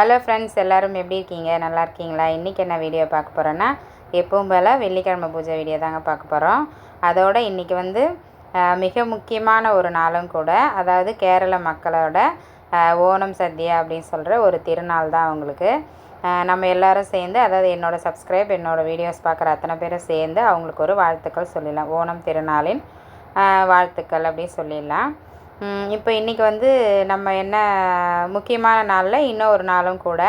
Hello friends எல்லோரும் எப்படி இருக்கீங்க? நல்லா இருக்கீங்களா? இன்றைக்கி என்ன வீடியோ பார்க்க போகிறோன்னா எப்பவும் போல் வெள்ளிக்கிழமை பூஜை வீடியோ தாங்க பார்க்க போகிறோம் அதோட இன்றைக்கி வந்து மிக முக்கியமான ஒரு நாளும் கூட அதாவது கேரள மக்களோட ஓணம் சத்யா அப்படின்னு சொல்கிற ஒரு திருநாள் தான் அவங்களுக்கு. நம்ம எல்லாரும் சேர்ந்து அதாவது என்னோடய சப்ஸ்கிரைப் என்னோடய வீடியோஸ் பார்க்குற அத்தனை பேரும் சேர்ந்து அவங்களுக்கு ஒரு வாழ்த்துக்கள் சொல்லிடலாம். ஓணம் திருநாளின் வாழ்த்துக்கள் அப்படின்னு சொல்லிடலாம். இப்போ இன்றைக்கி வந்து நம்ம என்ன முக்கியமான நாளில் இன்னும் ஒரு நாளும் கூட.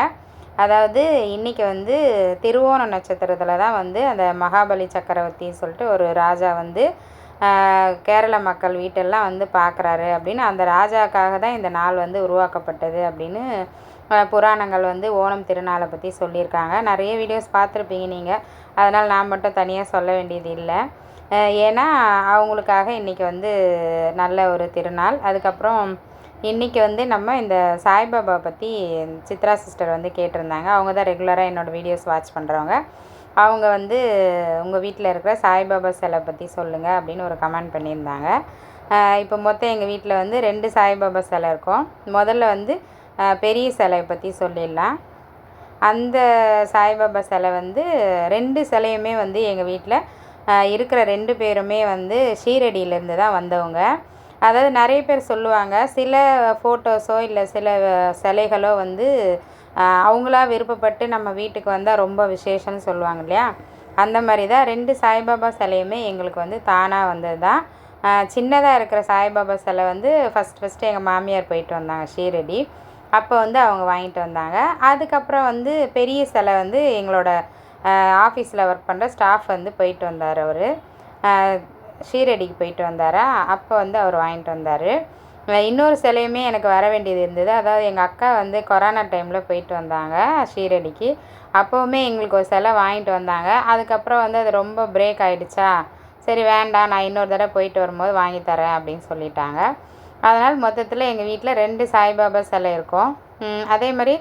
அதாவது இன்றைக்கி வந்து திருவோண நட்சத்திரத்தில் தான் வந்து அந்த மகாபலி சக்கரவர்த்தின்னு சொல்லிட்டு ஒரு ராஜா வந்து கேரள மக்கள் வீட்டெல்லாம் வந்து பார்க்குறாரு அப்படின்னு அந்த ராஜாக்காக தான் இந்த நாள் வந்து உருவாக்கப்பட்டது அப்படின்னு புராணங்கள் வந்து ஓணம் திருநாளை பற்றி சொல்லியிருக்காங்க. நிறைய வீடியோஸ் பார்த்துருப்பீங்க நீங்கள் அதனால் நான் மட்டும் தனியாக சொல்ல வேண்டியது இல்லை. ஏன்னா அவங்களுக்காக இன்றைக்கி வந்து நல்ல ஒரு திருநாள். அதுக்கப்புறம் இன்றைக்கி வந்து நம்ம இந்த சாய்பாபா பற்றி சித்ரா சிஸ்டர் வந்து கேட்டிருந்தாங்க. அவங்க தான் ரெகுலராக என்னோடய வீடியோஸ் வாட்ச் பண்ணுறவங்க அவங்க வந்து உங்கள் வீட்டில் இருக்கிற சாய்பாபா சிலை பற்றி சொல்லுங்கள் அப்படின்னு ஒரு கமெண்ட் பண்ணியிருந்தாங்க. இப்போ மொத்தம் எங்கள் வீட்டில் வந்து ரெண்டு சாய்பாபா சிலை இருக்கும். முதல்ல வந்து பெரிய சிலையை பற்றி சொல்லிடலாம். அந்த சாய்பாபா சிலை வந்து ரெண்டு சிலையுமே வந்து எங்கள் வீட்டில் இருக்கிற ரெண்டு பேருமே வந்து ஷீரடியிலேருந்து தான் வந்தவங்க. அதாவது நிறைய பேர் சொல்லுவாங்க சில ஃபோட்டோஸோ இல்லை சில சிலைகளோ வந்து அவங்களா விருப்பப்பட்டு நம்ம வீட்டுக்கு வந்தால் ரொம்ப விசேஷம்னு சொல்லுவாங்க இல்லையா? அந்த மாதிரி தான் ரெண்டு சாய்பாபா சிலையுமே எங்களுக்கு வந்து தானாக வந்தது தான். சின்னதாக இருக்கிற சாய்பாபா சிலை வந்து ஃபஸ்ட் ஃபஸ்ட்டு எங்கள் மாமியார் போயிட்டு வந்தாங்க ஷீரடி. அப்போ வந்து அவங்க வாங்கிட்டு வந்தாங்க. அதுக்கப்புறம் வந்து பெரிய சிலை வந்து எங்களோட ஆஃபீஸில் ஒர்க் பண்ணுற ஸ்டாஃப் வந்து போயிட்டு வந்தார் அவர். ஷீரடிக்கு போயிட்டு வந்தார். அப்போ வந்து அவர் வாங்கிட்டு வந்தார். இன்னொரு சிலையுமே எனக்கு வர வேண்டியது இருந்தது. அதாவது எங்கள் அக்கா வந்து கொரோனா டைமில் போயிட்டு வந்தாங்க ஷீரடிக்கு. அப்போவுமே எங்களுக்கு ஒரு சிலை வாங்கிட்டு வந்தாங்க. அதுக்கப்புறம் வந்து அது ரொம்ப பிரேக் ஆகிடுச்சா சரி வேண்டாம். நான் இன்னொரு தடவை போயிட்டு வரும்போது வாங்கி தரேன் அப்படின்னு சொல்லிட்டாங்க. அதனால் மொத்தத்தில் எங்கள் வீட்டில் ரெண்டு சாய்பாபா சிலை இருக்கும். அதே மாதிரி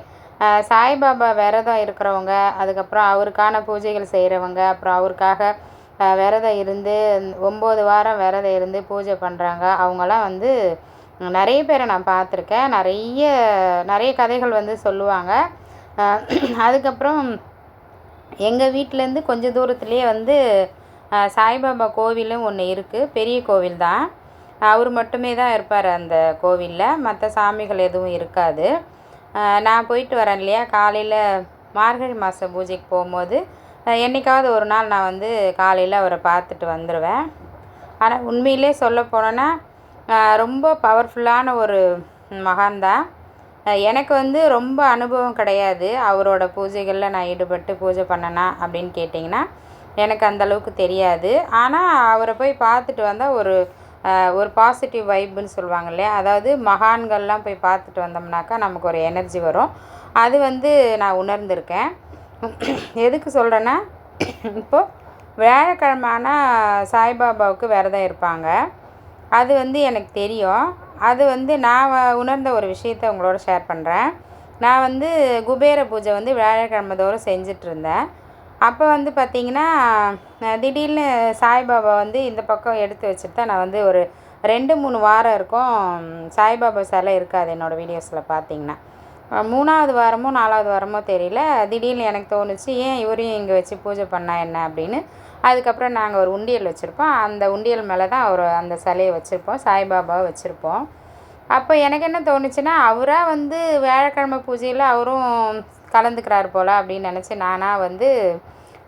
சாய்பாபா விரதம் இருக்கிறவங்க அதுக்கப்புறம் அவருக்கான பூஜைகள் செய்கிறவங்க அப்புறம் அவருக்காக விரதம் இருந்து ஒம்பது வாரம் விரதம் இருந்து பூஜை பண்ணுறாங்க அவங்களாம் வந்து நிறைய பேரை நான் பார்த்துருக்கேன். நிறைய நிறைய கதைகள் வந்து சொல்லுவாங்க. அதுக்கப்புறம் எங்கள் வீட்டிலேருந்து கொஞ்சம் தூரத்துலேயே வந்து சாய்பாபா கோவிலும் ஒன்று இருக்குது பெரிய கோவில் தான். அவர் மட்டுமே தான் இருப்பார் அந்த கோவிலில். மற்ற சாமிகள் எதுவும் இருக்காது. நான் போயிட்டு வரேன் இல்லையா? காலையில் மார்கழி மாத பூஜைக்கு போகும்போது என்றைக்காவது என்னைக்காவது ஒரு நாள் நான் வந்து காலையில் அவரை பார்த்துட்டு வந்துடுவேன் ஆனால் உண்மையிலே சொல்ல போனோன்னா ரொம்ப பவர்ஃபுல்லான ஒரு மகான் தான். எனக்கு வந்து ரொம்ப அனுபவம் கிடையாது அவரோட பூஜைகளில் நான் ஈடுபட்டு பூஜை பண்ணனா அப்படின்னு கேட்டிங்கன்னா எனக்கு அந்த அளவுக்கு தெரியாது. ஆனால் அவரை போய் பார்த்துட்டு வந்தால் ஒரு ஒரு பாசிட்டிவ் வைப்புன்னு சொல்லுவாங்க இல்லையா? அதாவது மகான்கள்லாம் போய் பார்த்துட்டு வந்தோம்னாக்கா நமக்கு ஒரு எனர்ஜி வரும். அது வந்து நான் உணர்ந்திருக்கேன். எதுக்கு சொல்கிறேன்னா இப்போது வியாழக்கிழமை ஆனால் சாய்பாபாவுக்கு விரதம் இருப்பாங்க. அது வந்து எனக்கு தெரியும். அது வந்து நான் உணர்ந்த ஒரு விஷயத்த உங்களோட ஷேர் பண்ணுறேன் நான் வந்து குபேர பூஜை வந்து வியாழக்கிழமை தோறும் செஞ்சுட்டு இருந்தேன். அப்போ வந்து பார்த்திங்கன்னா திடீர்னு சாய்பாபா வந்து இந்த பக்கம் எடுத்து வச்சுட்டு தான் நான் வந்து ஒரு ரெண்டு மூணு வாரம் இருக்கும். சாய்பாபா சிலை இருக்காது என்னோடய வீடியோஸில் பார்த்தீங்கன்னா மூணாவது வாரமோ நாலாவது வாரமோ தெரியல. திடீர்னு எனக்கு தோணுச்சு ஏன் இவரையும் இங்கே வச்சு பூஜை பண்ணா என்ன? அப்படின்னு. அதுக்கப்புறம் நாங்கள் ஒரு உண்டியல் வச்சுருப்போம். அந்த உண்டியல் மேலே தான் அவர் அந்த சிலையை வச்சுருப்போம். சாய்பாபாவை வச்சுருப்போம். அப்போ எனக்கு என்ன தோணுச்சுன்னா அவராக வந்து வியாழக்கிழமை பூஜையில் அவரும் கலந்துக்கிறாரு போல் அப்படின்னு நினச்சி நானாக வந்து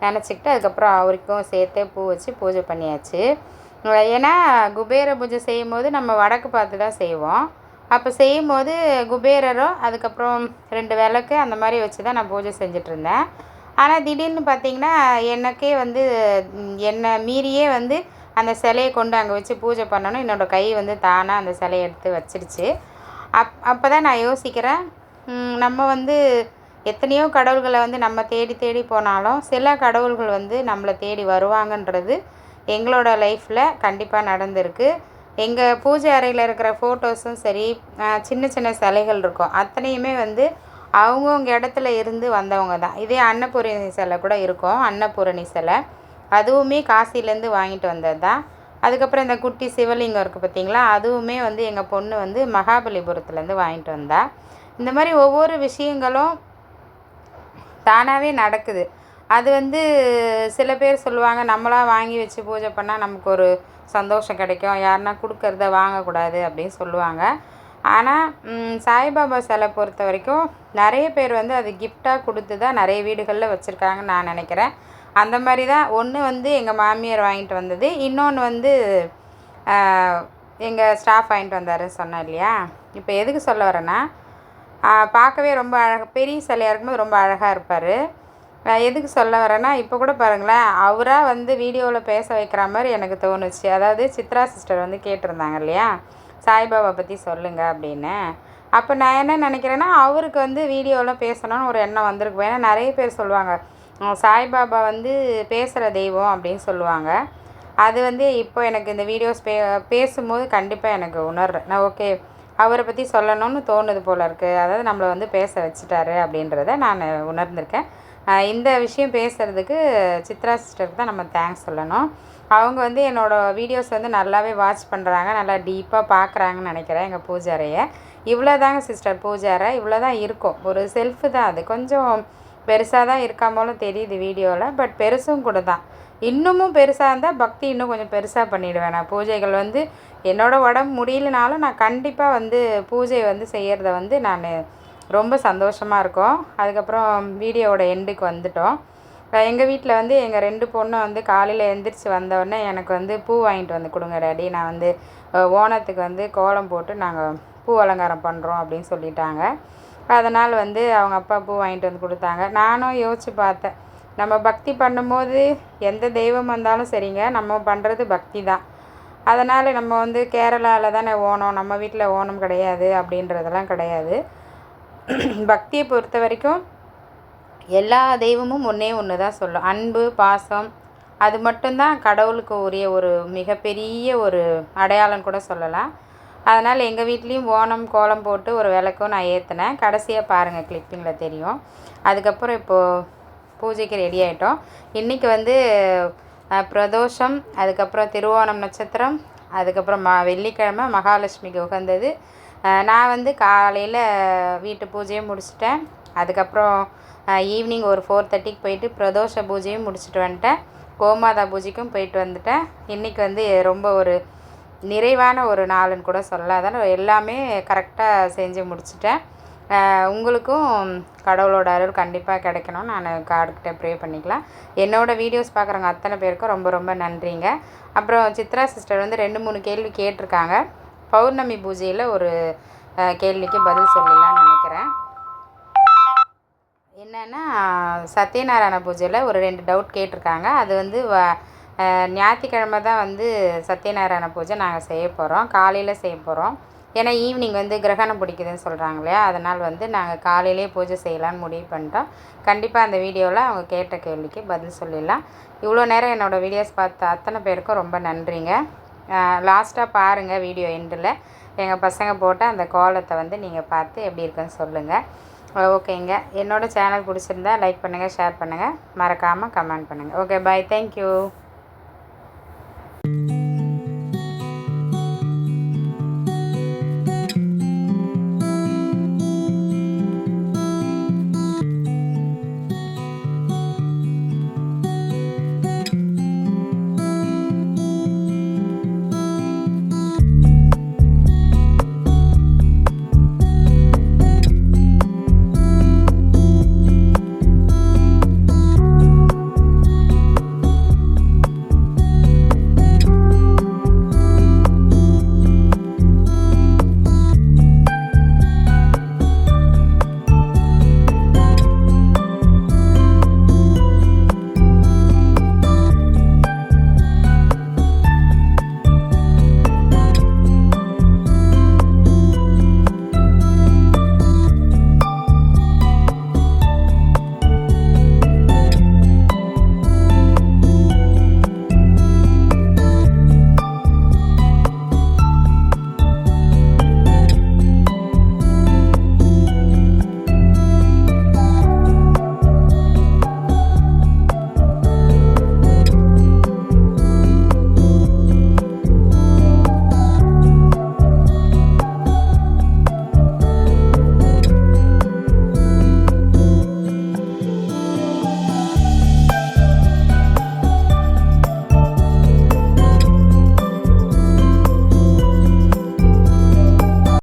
நினச்சிக்கிட்டு அதுக்கப்புறம் அவருக்கும் சேர்த்தே பூ வச்சு பூஜை பண்ணியாச்சு. ஏன்னா குபேர பூஜை செய்யும்போது நம்ம வடக்கு பார்த்து தான் செய்வோம். அப்போ செய்யும்போது குபேரரும் அதுக்கப்புறம் ரெண்டு விளக்கு அந்த மாதிரி வச்சு தான் நான் பூஜை செஞ்சுட்டு இருந்தேன். ஆனால் திடீர்னு பார்த்தீங்கன்னா எனக்கே வந்து என்னை மீறியே வந்து அந்த சிலையை கொண்டு அங்கே வச்சு பூஜை பண்ணணும். என்னோடய கை வந்து தானாக அந்த சிலையை எடுத்து வச்சிருச்சு. அப் அப்போ தான் நான் யோசிக்கிறேன் நம்ம வந்து எத்தனையோ கடவுள்களை வந்து நம்ம தேடி தேடி போனாலும் சில கடவுள்கள் வந்து நம்மளை தேடி வருவாங்கன்றது எங்களோட லைஃப்பில் கண்டிப்பாக நடந்திருக்கு. எங்கள் பூஜை அறையில் இருக்கிற ஃபோட்டோஸும் சரி சின்ன சின்ன சிலைகள் இருக்கும். அத்தனையுமே வந்து அவங்கவுங்க இடத்துல இருந்து வந்தவங்க தான். இதே அன்னபூரணி சிலை கூட இருக்கும் அன்னபூரணி சிலை. அதுவுமே காசிலேருந்து வாங்கிட்டு வந்தது தான். அதுக்கப்புறம் இந்த குட்டி சிவலிங்கம் இருக்குது பார்த்தீங்களா அதுவுமே வந்து எங்கள் பொண்ணு வந்து மகாபலிபுரத்துலேருந்து வாங்கிட்டு வந்தா. இந்த மாதிரி ஒவ்வொரு விஷயங்களும் தானாகவே நடக்குது. அது வந்து சில பேர் சொல்லுவாங்க நம்மளாக வாங்கி வச்சு பூஜை பண்ணால் நமக்கு ஒரு சந்தோஷம் கிடைக்கும். யாருன்னா கொடுக்கறத வாங்கக்கூடாது அப்படின்னு சொல்லுவாங்க. ஆனால் சாய்பாபா சிலை பொறுத்த வரைக்கும் நிறைய பேர் வந்து அது கிஃப்டாக கொடுத்து தான் நிறைய வீடுகளில் வச்சுருக்காங்கன்னு நான் நினைக்கிறேன். அந்த மாதிரி தான் ஒன்று வந்து எங்கள் மாமியார் வாங்கிட்டு வந்தது. இன்னொன்று வந்து எங்கள் ஸ்டாஃப் வாங்கிட்டு வந்தார் சொன்னேன் இல்லையா? இப்போ எதுக்கு சொல்ல வரேன்னா பார்க்கவே ரொம்ப அழகாக பெரிய சிலையாக இருக்கும்போது ரொம்ப அழகாக இருப்பார். எதுக்கு சொல்ல வரேன்னா இப்போ கூட பாருங்களேன் அவராக வந்து வீடியோவில் பேச வைக்கிற மாதிரி எனக்கு தோணுச்சு. அதாவது சித்ரா சிஸ்டர் வந்து கேட்டிருந்தாங்க இல்லையா? சாய்பாபா பற்றி சொல்லுங்கள் அப்படின்னு. அப்போ நான் என்ன நினைக்கிறேன்னா அவருக்கு வந்து வீடியோவில் பேசணும்னு ஒரு எண்ணம் வந்திருக்கு ஏன்னா நிறைய பேர் சொல்லுவாங்க சாய்பாபா வந்து பேசுகிற தெய்வம் அப்படின்னு சொல்லுவாங்க. அது வந்து இப்போ எனக்கு இந்த வீடியோஸ் பே பேசும்போது கண்டிப்பாக எனக்கு உணர்றேன். நான் ஓகே அவரை பற்றி சொல்லணும்னு தோணுது போல் இருக்குது அதாவது நம்மளை வந்து பேச வச்சுட்டாரு அப்படின்றத நான் உணர்ந்திருக்கேன். இந்த விஷயம் பேசுகிறதுக்கு சித்ரா சிஸ்டருக்கு தான் நம்ம தேங்க்ஸ் சொல்லணும். அவங்க வந்து என்னோடய வீடியோஸ் வந்து நல்லாவே வாட்ச் பண்ணுறாங்க நல்லா டீப்பாக பார்க்குறாங்கன்னு நினைக்கிறேன் எங்கள் பூஜாரையை. இவ்வளோ தாங்க சிஸ்டர் பூஜாரை. இவ்வளோ தான் இருக்கும். ஒரு செல்ஃபு தான் அது. கொஞ்சம் பெருசாக தான் இருக்காமலும் தெரியுது வீடியோவில் பட் பெருசும் கூட தான். இன்னமும் பெருசாக இருந்தால் பக்தி இன்னும் கொஞ்சம் பெருசாக பண்ணிவிடுவேன் நான். பூஜைகள் வந்து என்னோடய உடம்பு முடியலனாலும் நான் கண்டிப்பாக வந்து பூஜை வந்து செய்கிறத வந்து நான் ரொம்ப சந்தோஷமாக இருக்கும். அதுக்கப்புறம் வீடியோவோட எண்டுக்கு வந்துட்டோம். எங்கள் வீட்டில் வந்து எங்கள் ரெண்டு பொண்ணு வந்து காலையில் எழுந்திரிச்சி வந்தோடனே எனக்கு வந்து பூ வாங்கிட்டு வந்து கொடுங்க டேடி. நான் வந்து ஓணத்துக்கு வந்து கோலம் போட்டு நாங்கள் பூ அலங்காரம் பண்ணுறோம் அப்படின்னு சொல்லிட்டாங்க. அதனால் வந்து அவங்க அப்பா பூ வாங்கிட்டு வந்து கொடுத்தாங்க. நானும் யோசித்து பார்த்தேன். நம்ம பக்தி பண்ணும்போது எந்த தெய்வம் வந்தாலும் சரிங்க நம்ம பண்ணுறது பக்தி தான். அதனால் நம்ம வந்து கேரளாவில் தானே ஓணம் நம்ம வீட்டில் ஓணம் கிடையாது அப்படின்றதெல்லாம் கிடையாது. பக்தியை பொறுத்த வரைக்கும் எல்லா தெய்வமும் ஒன்றே ஒன்று தான் சொல்லும். அன்பு பாசம் அது மட்டும்தான் கடவுளுக்கு உரிய ஒரு மிகப்பெரிய ஒரு அடையாளம் கூட சொல்லலாம். அதனால் எங்கள் வீட்லேயும் ஓணம் கோலம் போட்டு ஒரு விளக்கும் நான் ஏற்றினேன் கடைசியாக பாருங்கள் கிளிப்பிங்கில் தெரியும். அதுக்கப்புறம் இப்போது பூஜைக்கு ரெடி ஆகிட்டோம் இன்றைக்கி வந்து பிரதோஷம் அதுக்கப்புறம் திருவோணம் நட்சத்திரம் அதுக்கப்புறம் ம வெள்ளிக்கிழமை மகாலட்சுமிக்கு உகந்தது. நான் வந்து காலையில் வீட்டு பூஜையும் முடிச்சிட்டேன். அதுக்கப்புறம் ஈவினிங் ஒரு ஃபோர் தேர்ட்டிக்கு போயிட்டு பிரதோஷ பூஜையும் முடிச்சுட்டு வந்துட்டேன். கோமாதா பூஜைக்கும் போயிட்டு வந்துட்டேன். இன்றைக்கி வந்து ரொம்ப ஒரு நிறைவான ஒரு நாளுன்னு கூட சொல்லலாம். அதனால் எல்லாமே கரெக்டாக செஞ்சு முடிச்சிட்டேன். உங்களுக்கும் கடவுளோட அருள் கண்டிப்பாக கிடைக்கணும். நான் கார்டுக்கிட்ட ப்ரே பண்ணிக்கலாம். என்னோடய வீடியோஸ் பார்க்குறவங்க அத்தனை பேருக்கும் ரொம்ப ரொம்ப நன்றிங்க. அப்புறம் சித்ரா சிஸ்டர் வந்து ரெண்டு மூணு கேள்வி கேட்டிருக்காங்க. பௌர்ணமி பூஜையில் ஒரு கேள்விக்கு பதில் சொல்லலாம்னு நினைக்கிறேன். என்னென்னா சத்யநாராயண பூஜையில் ஒரு ரெண்டு டவுட் கேட்டிருக்காங்க. அது வந்து வ ஞாயிற்றுக்கிழமை தான் வந்து சத்யநாராயண பூஜை நாங்கள் செய்ய போகிறோம் காலையில் செய்ய போகிறோம் ஏன்னா ஈவினிங் வந்து கிரகணம் பிடிக்குதுன்னு சொல்கிறாங்க இல்லையா? அதனால் வந்து நாங்கள் காலையிலே பூஜை செய்யலான்னு முடிவு பண்ணிட்டோம். கண்டிப்பாக அந்த வீடியோவில் அவங்க கேட்ட கேள்விக்கு பதில் சொல்லிடலாம். இவ்வளோ நேரம் என்னோடய வீடியோஸ் பார்த்த அத்தனை பேருக்கும் ரொம்ப நன்றிங்க. லாஸ்ட்டாக பாருங்கள் வீடியோ எண்டில். எங்கள் பசங்க போட்ட அந்த கோலத்தை வந்து நீங்கள் பார்த்து எப்படி இருக்குன்னு சொல்லுங்கள் ஓகேங்க. என்னோடய சேனல் பிடிச்சிருந்தா லைக் பண்ணுங்கள் ஷேர் பண்ணுங்கள் மறக்காமல் கமெண்ட் பண்ணுங்கள் ஓகே பாய். தேங்க்யூ.